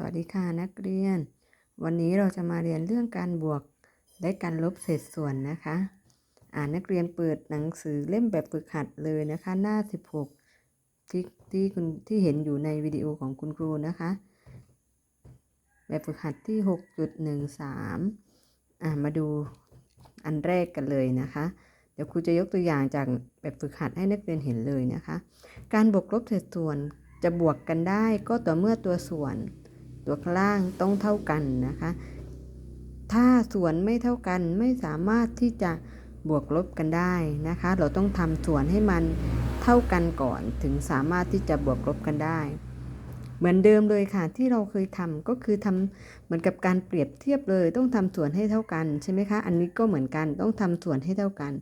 สวัสดีค่ะนักเรียน วันนี้เราจะมาเรียนเรื่องการบวกและการลบเศษส่วนนะคะ อ่านนักเรียนเปิดหนังสือเล่มแบบฝึกหัดเลยนะคะ หน้า 16 ที่ที่คุณที่เห็นอยู่ในวิดีโอของคุณครูนะคะ แบบฝึกหัดที่ 6.13 อ่ามาดูอันแรกกันเลยนะคะเดี๋ยวครูจะยกตัวอย่างจากแบบฝึกหัดให้นักเรียนเห็นเลยนะคะ การบวกลบเศษส่วนจะบวกกันได้ก็ต่อเมื่อตัวส่วน ตัวข้างล่างต้องเท่ากันนะคะ ถ้าส่วนไม่เท่ากันไม่สามารถที่จะบวกลบกันได้นะคะ เราต้องทำส่วนให้มันเท่ากันก่อนถึงสามารถที่จะบวกลบกันได้ เหมือนเดิมเลยค่ะที่เราเคยทำก็คือทำเหมือนกับการเปรียบเทียบเลย ต้องทำส่วนให้เท่ากันใช่ไหมคะ อันนี้ก็เหมือนกันต้องทำส่วนให้เท่ากัน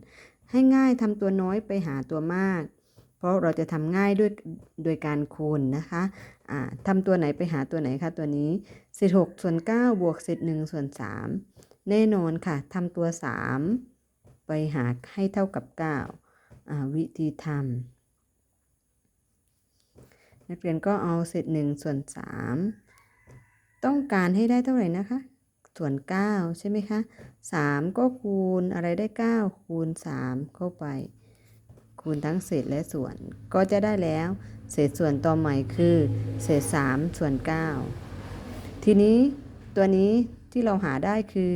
ให้ง่ายทำตัวน้อยไปหาตัวมาก เพราะเราจะทำง่ายด้วยโดยการคูณนะคะอ่าทำตัวไหนไปหาตัวไหนคะตัวนี้เศษ6ส่วน9บวกเศษ1ส่วน3 แน่นอนค่ะทำตัว 3 ไปหาให้เท่ากับ9อ่าวิธีทำนักเรียนก็เอาเศษ1ส่วน 3 ต้องการให้ได้เท่าไหร่นะคะ ส่วน 9 ใช่ไหมคะ 3 ก็คูณอะไรได้ 9 คูณ 3 เข้าไป คูณทั้งเศษและส่วน ก็จะได้แล้ว เศษส่วนต่อใหม่คือ เศษ3ส่วน9ทีนี้ตัวนี้ที่เราหาได้คือ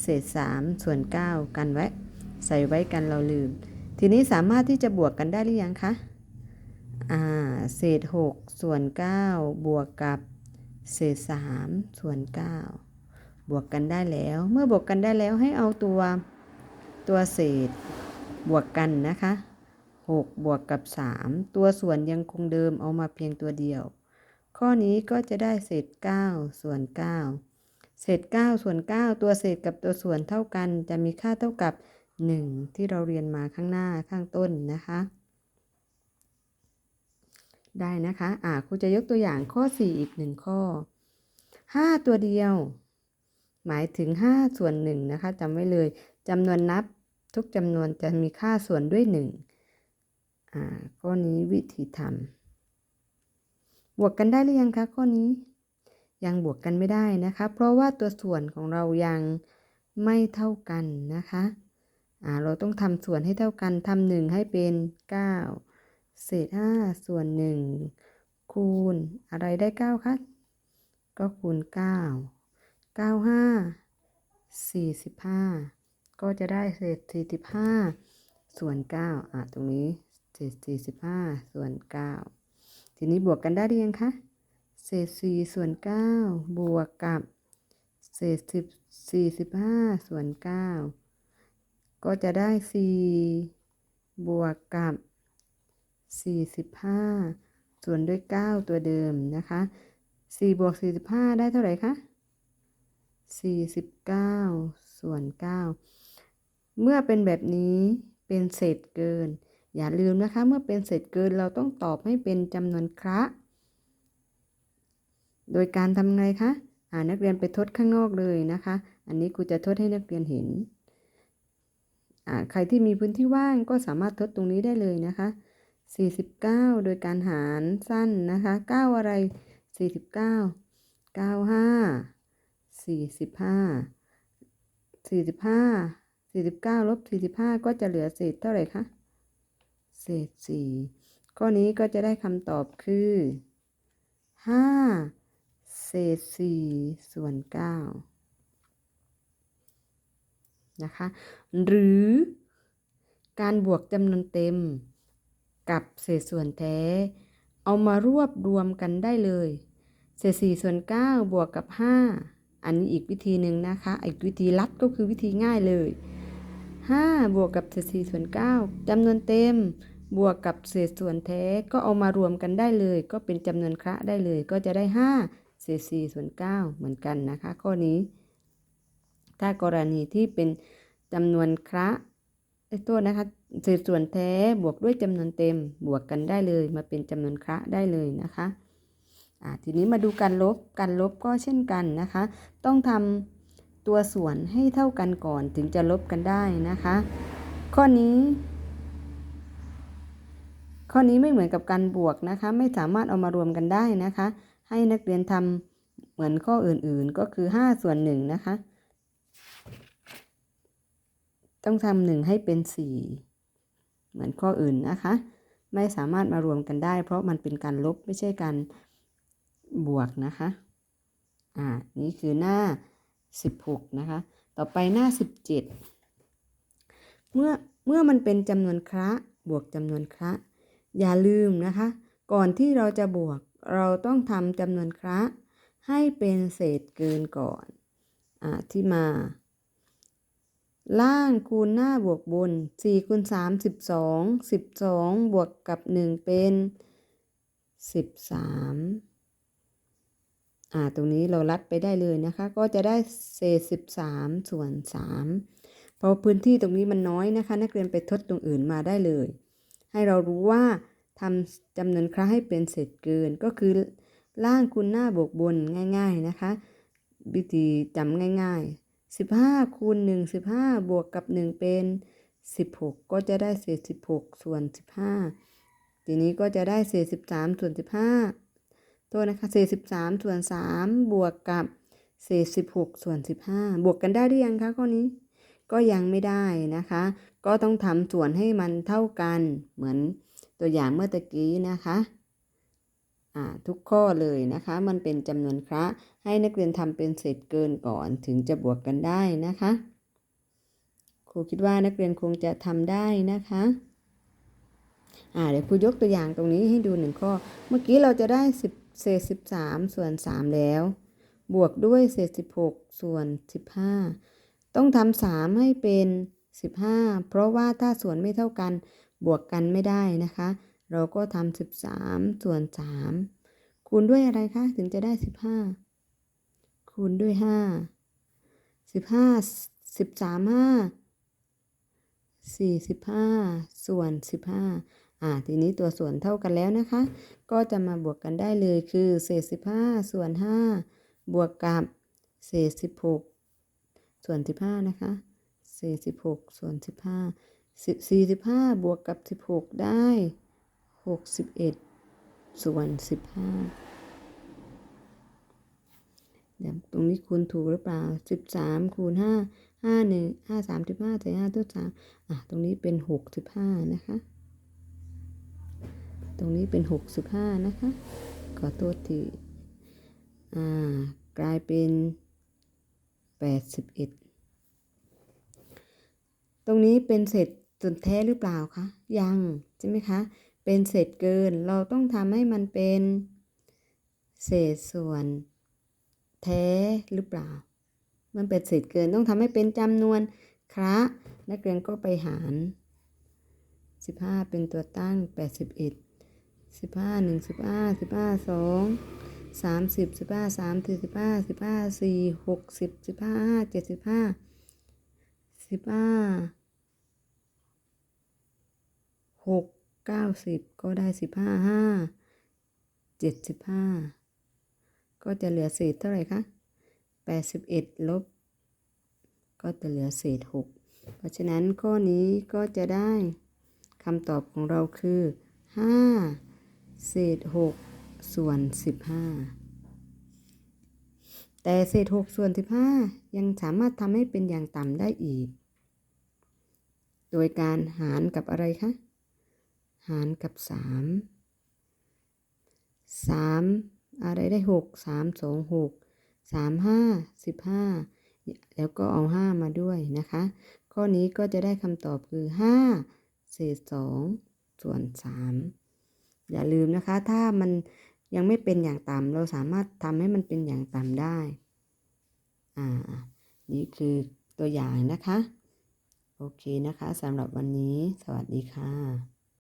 เศษ3ส่วน9กันไว้ ใส่ไว้กันเราลืม ทีนี้สามารถที่จะบวกกันได้หรือยังคะอ่าเศษ6ส่วน9บวกกับเศษ3ส่วน9บวกกันได้แล้ว เมื่อบวกกันได้แล้วให้เอาตัวตัวเศษบวกกันนะคะ 6 บวกกับ 3 ตัวส่วนยังคงเดิมเอามาเพียงตัวเดียว ข้อนี้ก็จะได้เศษ 9 ส่วน 9 เศษ 9 ส่วน 9 ตัวเศษกับตัวส่วนเท่ากันจะมีค่าเท่ากับ 1 ที่เราเรียนมาข้างหน้าข้างต้นนะคะ ได้นะคะอ่าครูจะยกตัวอย่างข้อ 4 อีก 1 ข้อ 5 ตัวเดียว หมายถึง 5 ส่วน1นะคะจำไว้เลยจำนวนนับทุกจำนวนจะมีค่าส่วนด้วย 1 อ่าข้อนี้วิธีทำบวกกันได้หรือยังคะข้อนี้ยังบวกกันไม่ได้นะคะ เพราะว่าตัวส่วนของเรายังไม่เท่ากันนะคะอ่าเราต้องทำส่วนให้เท่ากันทำหนึ่งให้เป็น 9 เศษ 5 ส่วน 1 คูณอะไรได้ 9 คะ ก็คูณ 9 9 5 45 ก็จะได้เศษ 45 ส่วน 9 อะ ตรงนี้ เศษสี่สิบห้าส่วนเก้าทีนี้บวกกันได้หรือยังคะเศษสี่ส่วนเก้าบวกกับเศษสิบสี่สิบห้าส่วนเก้าก็จะได้สี่บวกกับสี่สิบห้าส่วนด้วยเก้าตัวเดิมนะคะสี่บวกสี่สิบห้าได้เท่าไหร่คะสี่สิบเก้าส่วนเก้าเมื่อเป็นแบบนี้เป็นเศษเกิน อย่าลืมนะคะ เมื่อเป็นเศษเกินเราต้องตอบให้เป็นจำนวนคระ โดยการทำไงคะอ่านักเรียนไปทดข้างนอกเลยนะคะ อันนี้ครูจะทดให้นักเรียนเห็นอ่าใครที่มีพื้นที่ว่างก็สามารถทดตรงนี้ได้เลยนะคะ 49 โดยการหารสั้นนะคะ 9 อะไร 49 95 45 45 49ลบ45 ก็จะเหลือเศษเท่าไหร่คะ เศษ4ข้อนี้ก็จะได้คำตอบคือ5เศษ4ส่วน9นะคะ หรือการบวกจำนวนเต็มกับเศษส่วนแท้ เอามารวบรวมกันได้เลย เศษ4ส่วน9บวกกับ5อันนี้อีกวิธีหนึ่งนะคะ อีกวิธีลัดก็คือวิธีง่ายเลย 5 บวกกับเศษ4ส่วน9จำนวนเต็ม บวกกับเศษส่วนแท้ก็เอามารวมกันได้เลย ก็เป็นจำนวนคระได้เลย ก็จะได้ 5 เศษ4ส่วน9เหมือนกันนะคะ ข้อนี้ ถ้ากรณีที่เป็นจำนวนคระไอ้ตัวนะคะเศษส่วนแท้บวกด้วยจำนวนเต็ม บวกกันได้เลย มาเป็นจำนวนคระได้เลยนะคะทีนี้มาดูการลบ การลบก็เช่นกันนะคะ ต้องทำ ตัวส่วนให้เท่ากันก่อนถึงจะลบกันได้นะคะ ข้อนี้ ข้อนี้ไม่เหมือนกับการบวกนะคะ ไม่สามารถเอามารวมกันได้นะคะ ให้นักเรียนทเหมือนข้ออื่นๆก็คือ 5 ส่วน1นะคะ ต้องทำหนึ่งให้เป็น 4 เหมือนข้ออื่นนะคะ ไม่สามารถมารวมกันได้ เพราะมันเป็นการลบไม่ใช่การบวกนะคะ อ่า นี่คือหน้า 16 นะคะ ต่อไปหน้า 17 เมื่อเมื่อมันเป็นจำนวนคระบวกจำนวนคระ อย่าลืมนะคะ ก่อนที่เราจะบวกเราต้องทำจำนวนคระ ให้เป็นเศษเกินก่อนอที่มา ล่างคูณหน้าบวกบน 4คูณ3 12 12 บวกกับ 1 เป็น 13 อ่าตรงนี้เราลัดไปได้เลยนะคะ ก็จะได้เศษ13ส่วน3เพราะพื้นที่ตรงนี้มันน้อยนะคะ นักเรียนไปทดตรงอื่นมาได้เลย ให้เรารู้ว่าทำจำนวนครั้งให้เป็นเศษเกินก็คือล่างคูณหน้าบวกบนง่าย ๆนะคะวิธีจำง่ายๆ 15คูณ1 15 บวกกับ 1 เป็น 16 ก็จะได้เศษ 16 ส่วน 15 ทีนี้ก็จะได้เศษ 13 ส่วน 15 ตัวนะคะเศษ13ส่วน3บวกกับเศษ16ส่วน15บวกกันได้หรือยังคะข้อนี้ ก็ยังไม่ได้นะคะ ก็ต้องทำส่วนให้มันเท่ากันเหมือนตัวอย่างเมื่อตะกี้นะคะทุกข้อเลยนะคะ มันเป็นจำนวนคระให้นักเรียนทำเป็นเศษเกินก่อนถึงจะบวกกันได้นะคะ ครูคิดว่านักเรียนคงจะทำได้นะคะอ่าเดี๋ยวครูยกตัวอย่างตรงนี้ให้ดูหนึ่งข้อ เมื่อกี้เราจะได้ 10 เศษ 13 ส่วน 3 แล้ว บวกด้วยเศษ 16 ส่วน 15 ต้องทำ3ให้เป็น 15 เพราะว่าถ้าส่วนไม่เท่ากันบวกกันไม่ได้นะคะ เราก็ทำ13 ส่วน 3 คูณด้วยอะไรคะถึงจะได้ 15 คูณด้วย 5 15 13 5 45 ส่วน 15 อ่าทีนี้ตัวส่วนเท่ากันแล้วนะคะ ก็จะมาบวกกันได้เลยคือเศษ 15 ส่วน 5 บวกกับเศษ 16 ส่วน 15 นะคะ เศษ 16 ส่วน 15 45 บวกกับ 16 ได้ 61 ส่วน 15เดี๋ยวตรงนี้คูณถูกหรือเปล่า 13 คูณ 5 5 1 5 3 5ใส่5ตัว3อะตรงนี้เป็น 65 นะคะ ตรงนี้เป็น 65 นะคะ ขอตัวทีอ่ากลายเป็น 81 ตรงนี้เป็นเศษส่วนแท้หรือเปล่าคะ ยัง ใช่ไหมคะ เป็นเศษเกิน เราต้องทำให้มันเป็นเศษส่วนแท้หรือเปล่า มันเป็นเศษเกินต้องทำให้เป็นจำนวนคระนักเรียนก็ไปหาร 15 เป็นตัวตั้ง 81 สิบห้าหนึ่งสิบห้าสิบห้าสองสามสิบสิบห้าสามสี่สิบห้าสิบห้าสี่หกสิบสิบห้าห้าเจ็ดสิบห้าสิบห้าหกเก้าสิบก็ได้สิบห้าห้าเจ็ดสิบห้าก็จะเหลือเศษเท่าไหร่คะแปดสิบเอ็ดลบ ก็จะเหลือเศษหกเพราะฉะนั้นข้อนี้ก็จะได้คำตอบของเราคือห้า เศษ6ส่วน15แต่เศษ6ส่วน15ยังสามารถทำให้เป็นอย่างต่ำได้อีก โดยการหารกับอะไรคะ หารกับ3 3อะไรได้6 3 2 6 3 5 15แล้วก็เอา5มาด้วยนะคะ ข้อนี้ก็จะได้คำตอบคือ5เศษ2ส่วน3 อย่าลืมนะคะ ถ้ามันยังไม่เป็นอย่างต่ำเราสามารถทำให้มันเป็นอย่างต่ำได้ อ่า นี่คือตัวอย่างนะคะ โอเคนะคะสำหรับวันนี้ สวัสดีค่ะ